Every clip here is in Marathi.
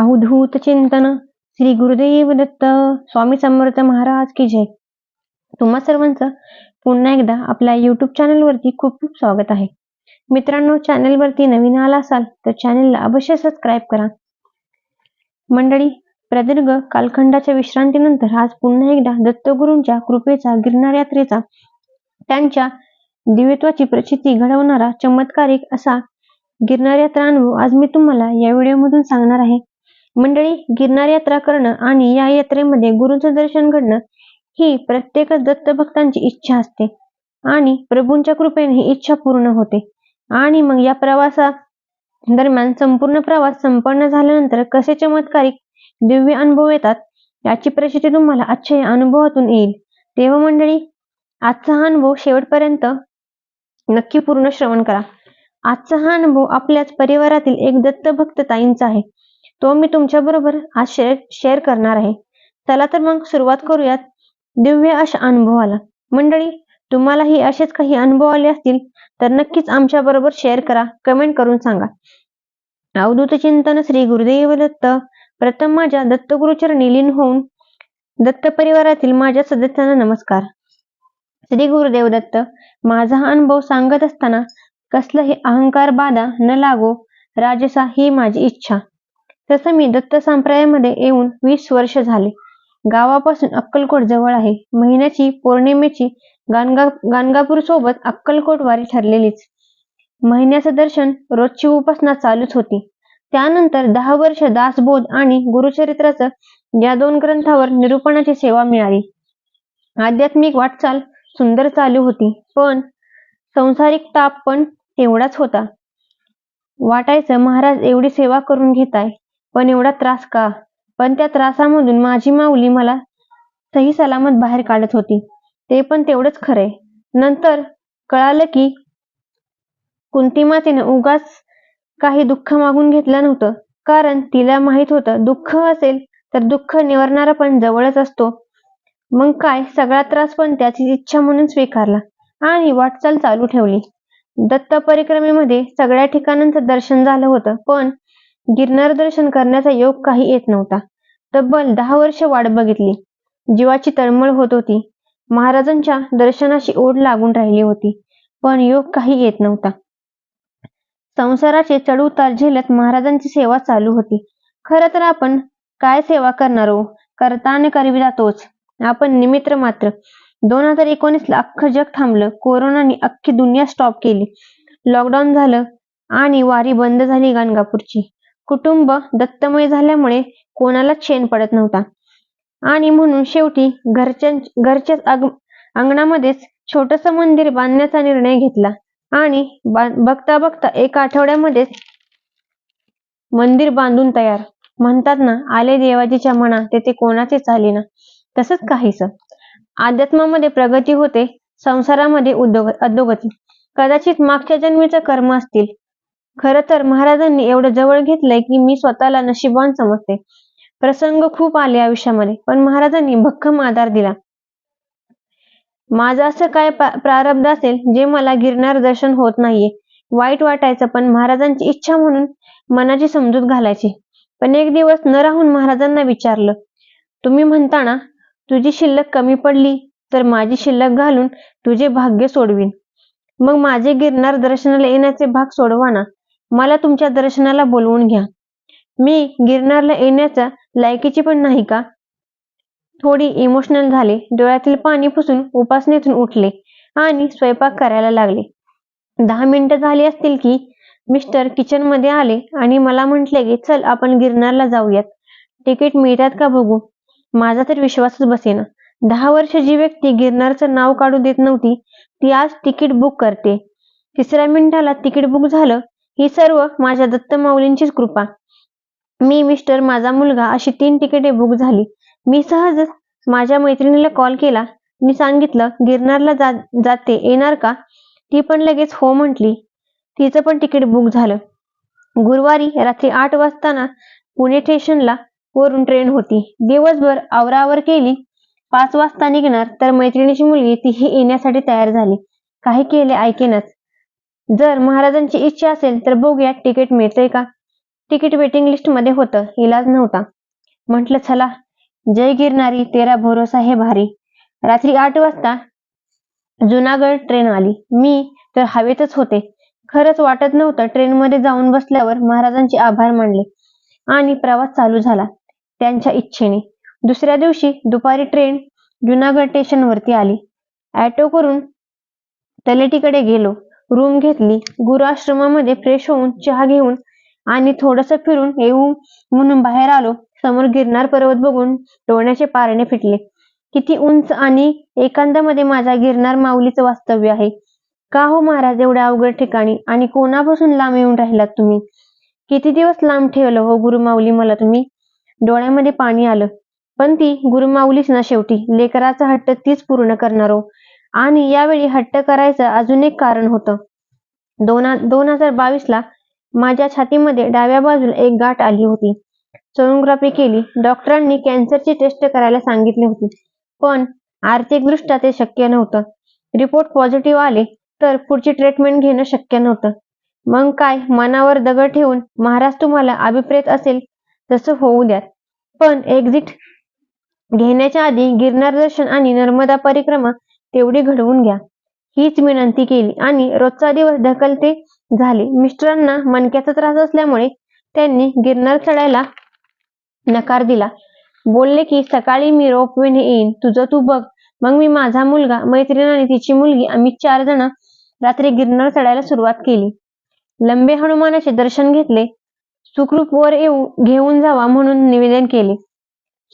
अवधूत चिंतन श्री गुरुदेव दत्त स्वामी समर्थ महाराज की जय. तुम्हा सर्वांचं पुन्हा एकदा आपल्या युट्यूब चॅनलवरती खूप खूप स्वागत आहे. मित्रांनो चॅनलवरती नवीन आला असाल तर चॅनलला अवश्य सबस्क्राईब करा. मंडळी प्रदीर्घ कालखंडाच्या विश्रांतीनंतर आज पुन्हा एकदा दत्तगुरूंच्या कृपेचा गिरणार यात्रेचा त्यांच्या दिव्यत्वाची प्रचिती घडवणारा चमत्कारिक असा गिरणार यात्रा अनुभव आज मी तुम्हाला या व्हिडिओमधून सांगणार आहे. मंडळी गिरणार यात्रा करणं आणि या यात्रेमध्ये गुरुचं दर्शन घडणं ही प्रत्येक दत्त भक्तांची इच्छा असते आणि प्रभूंच्या कृपेने ही इच्छा पूर्ण होते. आणि मग या प्रवासा दरम्यान संपूर्ण प्रवास संपन्न झाल्यानंतर कसे चमत्कारिक दिव्य अनुभव येतात याची प्रसिद्धी तुम्हाला आजच्या या अनुभवातून येईल. तेव्हा मंडळी आजचा हा अनुभव शेवटपर्यंत नक्की पूर्ण श्रवण करा. आजचा हा अनुभव आपल्याच परिवारातील एक दत्तभक्त ताईंचा आहे. तो मी तुमच्या बरोबर आज शेअर शेअर करणार आहे. चला तर मग सुरुवात करूयात. दिव्य अशा अनुभवाला. मंडळी तुम्हालाही असेच काही अनुभव आले असतील तर नक्कीच आमच्या बरोबर शेअर करा. कमेंट करून सांगा. अवधूत चिंतन श्री गुरुदेव दत्त. प्रथम माझ्या दत्तगुरुचरणी लीन होऊन दत्त परिवारातील माझ्या सदस्यांना नमस्कार. श्री गुरुदेव दत्त माझा हा अनुभव सांगत असताना कसलंही अहंकार बाधा न लागो राजसा ही माझी इच्छा. तसं मी दत्त संप्रदायामध्ये येऊन वीस वर्ष झाले. गावापासून अक्कलकोट जवळ आहे. महिन्याची पौर्णिमेची गाणगा गाणगापूर सोबत अक्कलकोट वारी ठरलेलीच. महिन्याचं दर्शन रोजची उपासना चालूच होती. त्यानंतर दहा वर्ष दासबोध आणि गुरुचरित्राचं या दोन ग्रंथावर निरूपणाची सेवा मिळाली. आध्यात्मिक वाटचाल सुंदर चालू होती. पण संसारिक ताप पण तेवढाच होता. वाटायचं महाराज एवढी सेवा करून घेताय. पण एवढा त्रास का? पण त्या त्रासामधून माझी माऊली मला सही सलामत बाहेर काढत होती. ते पण तेवढंच खरंय. नंतर कळालं की कुंती मातेनं उगाच काही दुःख मागून घेतलं नव्हतं. कारण तिला माहीत होतं दुःख असेल तर दुःख निवारणारा पण जवळच असतो. मग काय? सगळा त्रास पण त्याची इच्छा म्हणून स्वीकारला आणि वाटचाल चालू ठेवली. दत्त परिक्रमेमध्ये सगळ्या ठिकाणांचं दर्शन झालं होतं. पण गिरनार दर्शन करण्याचा योग काही येत नव्हता. तब्बल दहा वर्ष वाट बघितली. जीवाची तळमळ होत होती. महाराजांच्या दर्शनाशी ओढ लागून राहिली होती पण योग काही येत नव्हता. संसाराचे चढउतार झेलत महाराजांची सेवा चालू होती. खरं तर आपण काय सेवा करणार हो? करता आणि करविता तोच आपण निमित्र मात्र. दोन हजार एकोणीसला अख्खं जग थांबलं. कोरोनाने अख्खी दुनिया स्टॉप केली. लॉकडाऊन झालं आणि वारी बंद झाली गाणगापूरची. कुटुंब दत्तमय झाल्यामुळे कोणालाच शेण पडत नव्हता. आणि म्हणून शेवटी घरच्या घरच्याच अंगणामध्येच छोटस मंदिर बांधण्याचा निर्णय घेतला. आणि बघता बघता एका आठवड्यामध्येच मंदिर बांधून तयार. म्हणतात ना आले देवाजीच्या म्हणा तेथे कोणाचे चालेना तसंच काहीस. अध्यात्मामध्ये प्रगती होते संसारामध्ये उद्योग अधोगती. कदाचित मागच्या जन्मीचं कर्म असतील खर तर महाराजांनी एवढं जवळ घेतलंय की मी स्वतःला नशिबान समजते. प्रसंग खूप आले आयुष्यामध्ये पण महाराजांनी भक्कम आधार दिला. माझं असं काय प्रारब्ध असेल जे मला गिरणार दर्शन होत नाहीये वाईट वाटायचं पण महाराजांची इच्छा म्हणून मनाची समजूत घालायची. पण एक दिवस न राहून महाराजांना विचारलं तुम्ही म्हणता ना तुझी शिल्लक कमी पडली तर माझी शिल्लक घालून तुझे भाग्य सोडवीन. मग माझे गिरणार दर्शनाला येण्याचे भाग सोडवा ना मला तुमच्या दर्शनाला बोलवून घ्या. मी गिरनारला येण्याच्या लायकीची पण नाही का? थोडी इमोशनल झाले. डोळ्यातील पाणी पुसून उपासनेतून उठले आणि स्वयंपाक करायला लागले. दहा मिनिटं झाली असतील की मिस्टर किचनमध्ये आले आणि मला म्हटले की चल आपण गिरनारला जाऊयात. तिकीट मिळतात का बघू? माझा तर विश्वासच बसेना. दहा वर्ष जी व्यक्ती गिरनारचं नाव काढू देत नव्हती ती आज तिकीट बुक करते. तिसऱ्या मिनिटाला तिकीट बुक झालं ही सर्व माझ्या दत्त माऊलींचीच कृपा. मी मिस्टर माझा मुलगा अशी तीन तिकिटे बुक झाली. मी सहजच माझ्या मैत्रिणीला कॉल केला. मी सांगितलं गिरनारला जा जाते येणार का? ती पण लगेच हो म्हटली. तिचं पण तिकीट बुक झालं. गुरुवारी रात्री आठ वाजताना पुणे स्टेशनला वरून ट्रेन होती. दिवसभर आवरावर केली. पाच वाजता निघणार तर मैत्रिणीची मुलगी तीही येण्यासाठी तयार झाली. काही केले ऐकेनच. जर महाराजांची इच्छा असेल तर बघूया तिकीट मिळते का? तिकीट वेटिंग लिस्टमध्ये होतं इलाज नव्हता. म्हटलं चला जय गिरणारी तेरा भरोसा हे भारी. रात्री आठ वाजता जुनागड ट्रेन आली. मी तर हवेतच होते. खरंच वाटत नव्हतं ट्रेनमध्ये जाऊन बसल्यावर महाराजांचे आभार मानले आणि प्रवास चालू झाला त्यांच्या इच्छेने. दुसऱ्या दिवशी दुपारी ट्रेन जुनागड स्टेशनवरती आली. ॲटो करून तलेटीकडे गेलो. रूम घेतली. गुरु आश्रमामध्ये फ्रेश होऊन चहा घेऊन आणि थोडस फिरून येऊ म्हणून बाहेर आलो. समोर गिरनार पर्वत बघून डोळ्याचे पारणे फिटले. किती उंच आणि एकांतामध्ये माझ्या गिरनार माऊलीचं वास्तव्य आहे. का हो महाराज एवढ्या अवघड ठिकाणी? आणि कोणापासून लांब येऊन राहिलात तुम्ही? किती दिवस लांब ठेवलं हो गुरुमाऊली मला तुम्ही? डोळ्यामध्ये पाणी आलं. पण ती गुरुमाऊलीच ना शेवटी. लेकराचा हट्ट तीच पूर्ण करणार हो. आणि यावेळी हट्ट करायचं अजून एक कारण होतं. दोन दोन हजार बावीसला माझ्या छातीमध्ये डाव्या बाजूला एक गाठ आली होती. सोनोग्राफी केली. डॉक्टरांनी कॅन्सरची टेस्ट करायला सांगितली होती. पण आर्थिकदृष्ट्या ते शक्य नव्हतं. रिपोर्ट पॉझिटिव्ह आले तर पुढची ट्रीटमेंट घेणं शक्य नव्हतं. मग काय? मनावर दगड ठेवून महाराज तुम्हाला अभिप्रेत असेल तसं होऊ द्यात. पण एक्झिट घेण्याच्या आधी गिरनार दर्शन आणि नर्मदा परिक्रमा तेवढी घडवून घ्या. हीच विनंती केली आणि रोजचा दिवस ढकलते झाले. मिस्टरांना मणक्याचा त्रास असल्यामुळे त्यांनी गिरनार चढायला नकार दिला. बोलले की सकाळी मी रोपवेने येईन. तुझं तू बघ. मग मी माझा मुलगा मैत्रीण आणि तिची मुलगी आम्ही चार जण रात्री गिरनार चढायला सुरुवात केली. लंबे हनुमानाचे दर्शन घेतले. सुखरूप वर येऊ घेऊन जावा म्हणून निवेदन केले.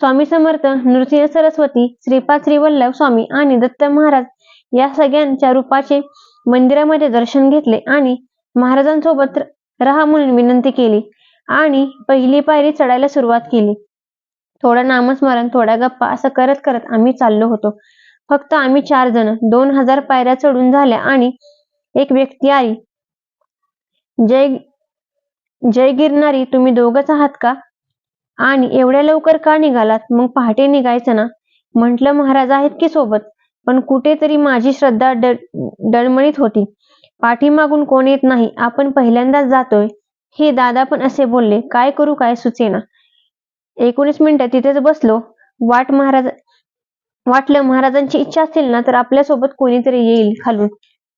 स्वामी समर्थ नृसिंह सरस्वती श्रीपाद श्रीवल्लभ स्वामी आणि दत्त महाराज या सगळ्यांच्या रूपाचे मंदिरामध्ये दर्शन घेतले आणि महाराजांसोबत राहा म्हणून विनंती केली आणि पहिली पायरी चढायला सुरुवात केली. थोडं नामस्मरण थोड्या गप्पा असं करत करत आम्ही चाललो होतो. फक्त आम्ही चार जण दोन हजार पायऱ्या चढून झाल्या आणि एक व्यक्ती आली. जय जय गिरणारी तुम्ही दोघच आहात का? आणि एवढ्या लवकर का निघालात? मग पहाटे निघायचं ना? म्हटलं महाराज आहेत की सोबत? पण कुठेतरी माझी श्रद्धा डळमळीत होती. पाठीमागून कोण येत नाही? आपण पहिल्यांदाच जातोय. हे दादा पण असे बोलले. काय करू काय सुचेना. एकोणीस मिनिटं तिथेच बसलो. वाट महाराज वाटलं महाराजांची इच्छा असेल ना तर आपल्यासोबत कोणीतरी येईल खालून.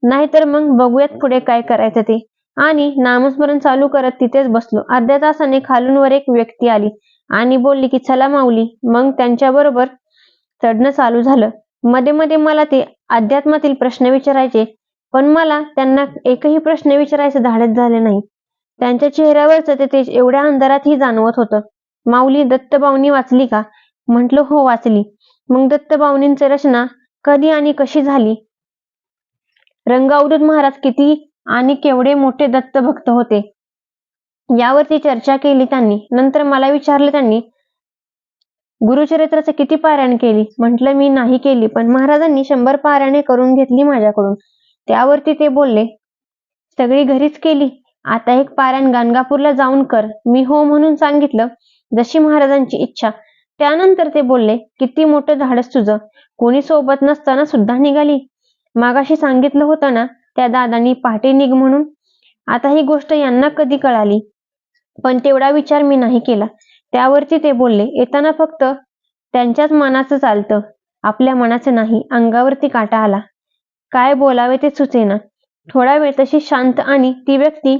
नाहीतर मग बघूयात पुढे काय करायचं ते. आणि नामस्मरण चालू करत तिथेच बसलो. अर्ध्या तासाने खालून वर एक व्यक्ती आली. आणि बोलली की चला माऊली. मग त्यांच्याबरोबर चढणं चालू झालं. मध्ये मध्ये मला ते अध्यात्मातील प्रश्न विचारायचे पण मला त्यांना एकही प्रश्न विचारायचं धाडत झाले नाही. त्यांच्या चेहऱ्यावरचं ते तेज एवढ्या अंधारातही जाणवत होतं. माऊली दत्तबावनी वाचली का? म्हटलं हो वाचली. मग दत्तबावनींची रचना कधी आणि कशी झाली? रंगावधूत महाराज किती आणि केवढे मोठे दत्तभक्त होते. यावरती चर्चा केली त्यांनी. नंतर मला विचारलं त्यांनी गुरुचरित्राचं किती पारायण केली? म्हटलं मी नाही केली पण महाराजांनी शंभर पारायणे करून घेतली माझ्याकडून. त्यावरती ते बोलले सगळी घरीच केली. आता एक पारायण गाणगापूरला जाऊन कर. मी हो म्हणून सांगितलं जशी महाराजांची इच्छा त्यानंतर ते बोलले किती मोठं धाडस तुझं. कोणी सोबत नसताना सुद्धा निघाली. मागाशी सांगितलं होतं ना त्या दादांनी पहाटे निघ म्हणून. आता ही गोष्ट यांना कधी कळाली? पण तेवढा विचार मी नाही केला. त्यावरती ते बोलले येताना फक्त त्यांच्याच मनाचं चालतं. आपल्या मनाचं नाही अंगावरती काटा आला. काय बोलावे ते सुचेना. थोडा वेळ तशी शांत आणि ती व्यक्ती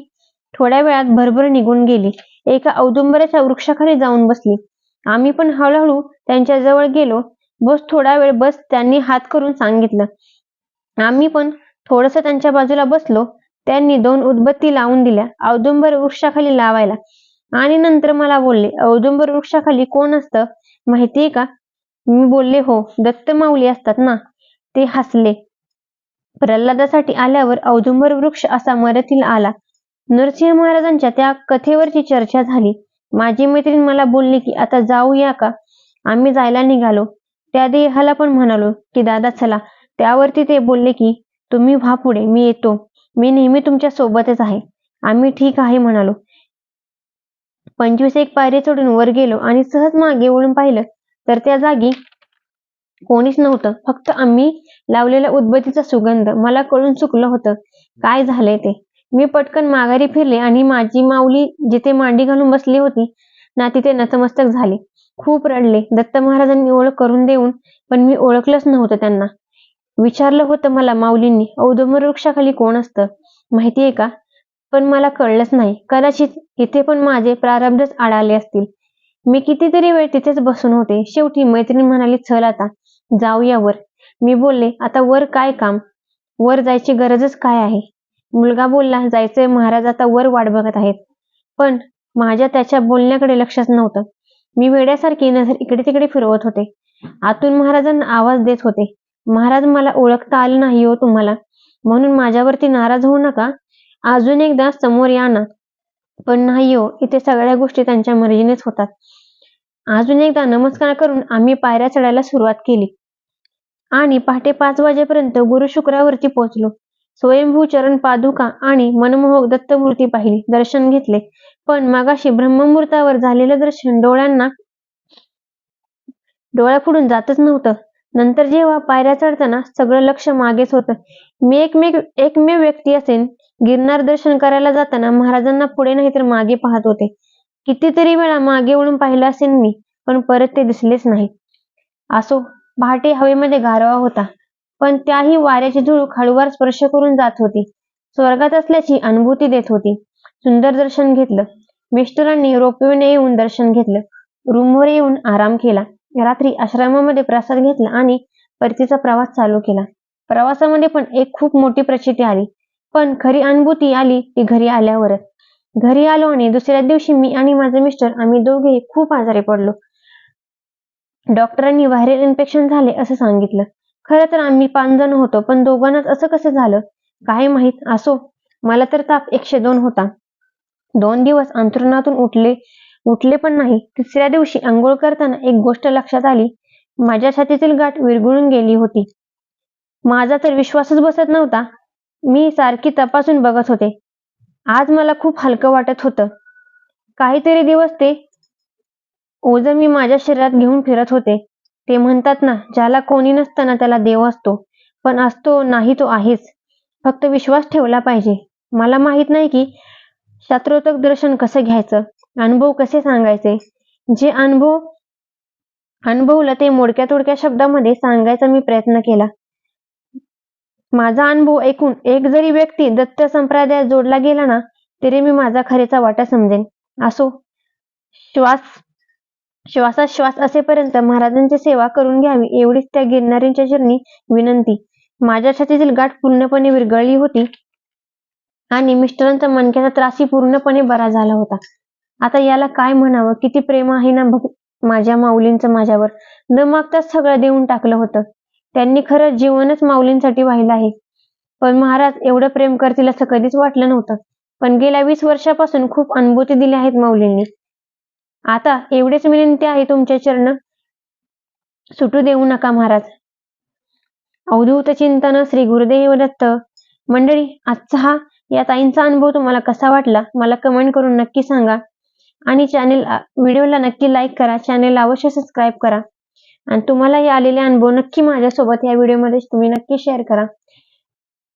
थोड्या वेळात भरभर निघून गेली. एका औदुंबऱ्याच्या वृक्षाखाली जाऊन बसली. आम्ही पण हळूहळू त्यांच्या जवळ गेलो. बस थोडा वेळ बस त्यांनी हात करून सांगितलं. आम्ही पण थोडस त्यांच्या बाजूला बसलो. त्यांनी दोन उदबत्ती लावून दिल्या. औदुंबर वृक्षाखाली लावायला. आणि नंतर मला बोलले औदुंबर वृक्षाखाली कोण असतं? माहितीये का? मी बोलले हो दत्त माऊली असतात ना. ते हसले. प्रल्हादासाठी आल्यावर औदुंबर वृक्ष असा मरतील आला. नरसिंह महाराजांच्या त्या कथेवरची चर्चा झाली. माझी मैत्रीण मला बोलली की आता जाऊया का? आम्ही जायला निघालो. त्या देहाला पण म्हणालो की दादा चला. त्यावरती ते बोलले की तुम्ही व्हा पुढे मी येतो. मी नेहमी तुमच्या सोबतच आहे. आम्ही ठीक आहे म्हणालो. पंचवीस एक पायरी चढून वर गेलो आणि सहज मागे वळून पाहिलं तर त्या जागी कोणीच नव्हतं. फक्त आम्ही लावलेल्या उदबत्तीचा सुगंध. मला कळून चुकलं होतं. काय झालंय ते? मी पटकन माघारी फिरले आणि माझी माऊली जिथे मांडी घालून बसली होती ना तिथे नतमस्तक झाले. खूप रडले. दत्त महाराजांनी ओळख करून देऊन पण मी ओळखलंच नव्हतं त्यांना. विचारलं होतं मला माऊलींनी औदुंबर वृक्षाखाली कोण असतं? माहितीये का? पण मला कळलंच नाही. कदाचित इथे पण माझे प्रारब्धच आडाले असतील. मी कितीतरी वेळ तिथेच बसून होते. शेवटी मैत्रीण म्हणाली चल आता जाऊया वर. मी बोलले आता वर काय काम? वर जायची गरजच काय आहे? मुलगा बोलला जायचंय महाराज आता वर वाट बघत आहेत. पण माझ्या त्याच्या बोलण्याकडे लक्षच नव्हतं. मी वेड्यासारखी नजर इकडे तिकडे फिरवत होते. आतून महाराजांना आवाज देत होते. महाराज मला ओळखता आलं नाही हो तुम्हाला. म्हणून माझ्यावरती नाराज होऊ नका. अजून एकदा समोर या ना. पण नाही हो इथे सगळ्या गोष्टी त्यांच्या मर्जीनेच होतात. अजून एकदा नमस्कार करून आम्ही पायऱ्या चढायला सुरुवात केली. आणि पहाटे पाच वाजेपर्यंत गुरु शुक्रावरती पोहोचलो. स्वयंभू चरण पादुका आणि मनमोहक दत्तमूर्ती पाहिली दर्शन घेतले. पण मगाशी ब्रह्ममुहूर्तावर झालेलं दर्शन डोळ्यांना डोळ्या पुढून जातच नव्हतं. नंतर जेव्हा पायऱ्या चढताना सगळं लक्ष मागेच होतं. मी एकमेक एकमेव व्यक्ती असेन गिरनार दर्शन करायला जाताना महाराजांना पुढे नाही तर मागे पाहत होते. कितीतरी वेळा मागे वळून पाहिलं असेन मी पण परत ते दिसलेच नाही असो पहाटे हवेमध्ये गारवा होता पण त्याही वाऱ्याची धूळ हळूवार स्पर्श करून जात होती. स्वर्गात असल्याची अनुभूती देत होती. सुंदर दर्शन घेतलं. मिस्टरांनी रोपवेने येऊन दर्शन घेतलं. रूमवर येऊन आराम केला. रात्री आश्रमामध्ये प्रसाद घेतला आणि परतीचा प्रवास चालू केला. प्रवासामध्ये पण एक खूप मोठी प्रचिती आली. पण खरी अनुभूती आली ती घरी आल्यावरच. घरी आलो आणि दुसऱ्या दिवशी मी आणि माझे मिस्टर आम्ही दोघे खूप आजारी पडलो. डॉक्टरांनी व्हायरल इन्फेक्शन झाले असं सांगितलं. खरं तर आम्ही पाच जण होतो पण दोघांनाच असं कसं झालं? काय माहीत असो? मला तर ताप एकशे दोन होता. दोन दिवस अंथरुणातून उठले उठले पण नाही. तिसऱ्या दिवशी आंघोळ करताना एक गोष्ट लक्षात आली. माझ्या छातीतील गाठ विरघळून गेली होती. माझा तर विश्वासच बसत नव्हता. मी सारखी तपासून बघत होते. आज मला खूप हलकं वाटत होतं. काहीतरी दिवस ते ओझ मी माझ्या शरीरात घेऊन फिरत होते. ते म्हणतात ना ज्याला कोणी नसताना त्याला देव असतो पण असतो नाही तो आहेच. फक्त विश्वास ठेवला पाहिजे. मला माहीत नाही की शास्त्रोतक दर्शन कसं घ्यायचं. अनुभव कसे सांगायचे? जे अनुभव अनुभवलं ते मोडक्या तोडक्या शब्दामध्ये सांगायचा मी प्रयत्न केला. माझा अनुभव ऐकून एक जरी व्यक्ती दत्त संप्रदायात जोडला गेला ना तरी मी माझा खरेचा वाटा समजेन. असो. श्वास श्वासात श्वास असेपर्यंत महाराजांची सेवा करून घ्यावी एवढीच त्या गिरणारींच्या चरणी विनंती. माझ्या छातीतील गाठ पूर्णपणे विरघळली होती आणि मिस्टरांचा मनक्याचा त्रासही पूर्णपणे बरा झाला होता. आता याला काय म्हणावं? किती प्रेम आहे ना बघ माझ्या माऊलींचं माझ्यावर. न मागताच सगळं देऊन टाकलं होतं. त्यांनी खरं जीवनच माऊलींसाठी वाहिलं आहे. पण महाराज एवढं प्रेम करतील असं कधीच वाटलं नव्हतं. पण गेल्या वीस वर्षापासून खूप अनुभूती दिली आहेत माऊलींनी. आता एवढेच विनंती आहे तुमच्या चरण. सुटू देऊ नका महाराज. अवधूत चिंतन श्री गुरुदेव दत्त. मंडळी आजचा हा या ताईंचा अनुभव तुम्हाला कसा वाटला? मला कमेंट करून नक्की सांगा. आणि चॅनेल व्हिडिओला नक्की लाईक करा. चॅनेलला अवश्य सबस्क्राईब करा. आणि तुम्हाला हे आलेले अनुभव नक्की माझ्यासोबत या व्हिडिओमध्ये तुम्ही नक्की शेअर करा.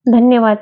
धन्यवाद.